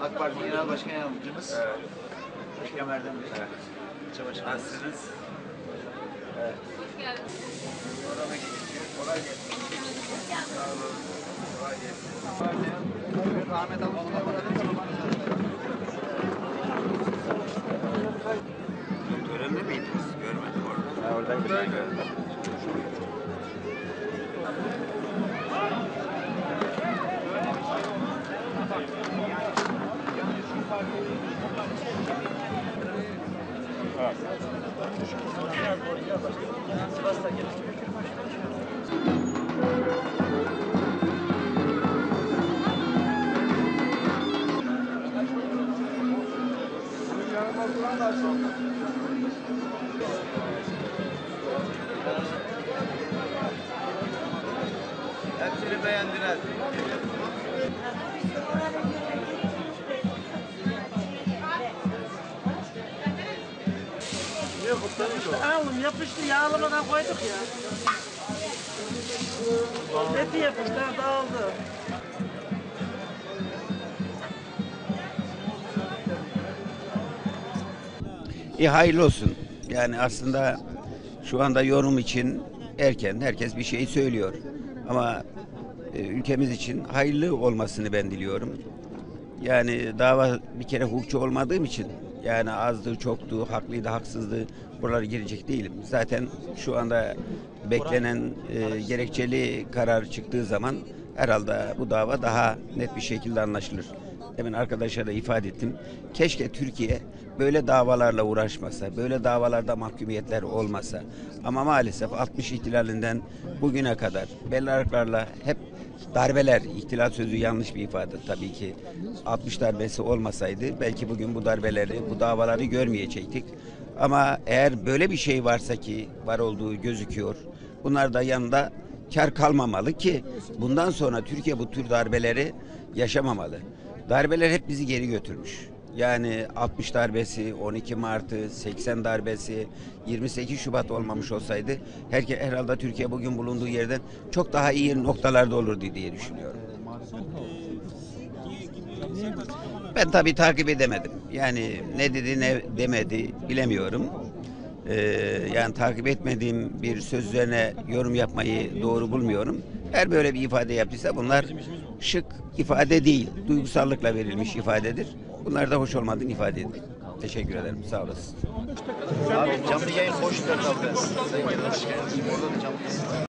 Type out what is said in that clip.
AK Parti Genel Başkan Yardımcımız. Evet. Başkan Erdem Bey. Evet. İlçe Başkanımız. Nasılsınız? Programa geçiyor. Kolay gelsin. Sağ olun. Kolay gelsin. Rahmet Törende miydiniz? Görmedim orada. Ha, oradaydım. Hepsini beğendiler. Alım yapıştı yağlamadan koyduk ya. Eti yapıştı dağıldı. İyi hayırlı olsun. Yani aslında şu anda yorum için erken herkes bir şey söylüyor. Ama e, ülkemiz için hayırlı olmasını ben diliyorum. Yani dava bir kere hukukçu olmadığım için yani azdı, çoktu, haklıydı, haksızdı buralara girecek değilim. Zaten şu anda beklenen e, gerekçeli karar çıktığı zaman herhalde bu dava daha net bir şekilde anlaşılır. Demin arkadaşa da ifade ettim. Keşke Türkiye böyle davalarla uğraşmasa, böyle davalarda mahkumiyetler olmasa. Ama maalesef 60 ihtilalinden bugüne kadar belli hep darbeler, ihtilal sözü yanlış bir ifade tabii ki. 60 darbesi olmasaydı belki bugün bu darbeleri, bu davaları görmeyecektik. Ama eğer böyle bir şey varsa ki var olduğu gözüküyor. Bunlar da yanında kar kalmamalı ki bundan sonra Türkiye bu tür darbeleri yaşamamalı. Darbeler hep bizi geri götürmüş. Yani 60 darbesi, 12 Mart'ı, 80 darbesi, 28 Şubat olmamış olsaydı herke, herhalde Türkiye bugün bulunduğu yerden çok daha iyi noktalarda olurdu diye düşünüyorum. Ben tabii takip edemedim. Yani ne dedi ne demedi bilemiyorum. Ee, yani takip etmediğim bir söz üzerine yorum yapmayı doğru bulmuyorum. Eğer böyle bir ifade yaptıysa bunlar şık ifade değil, duygusallıkla verilmiş ifadedir. Bunlar da hoş olmadığını ifade ediyor. Teşekkür ederim. Sağ olasın. Abi canlı yayın orada da.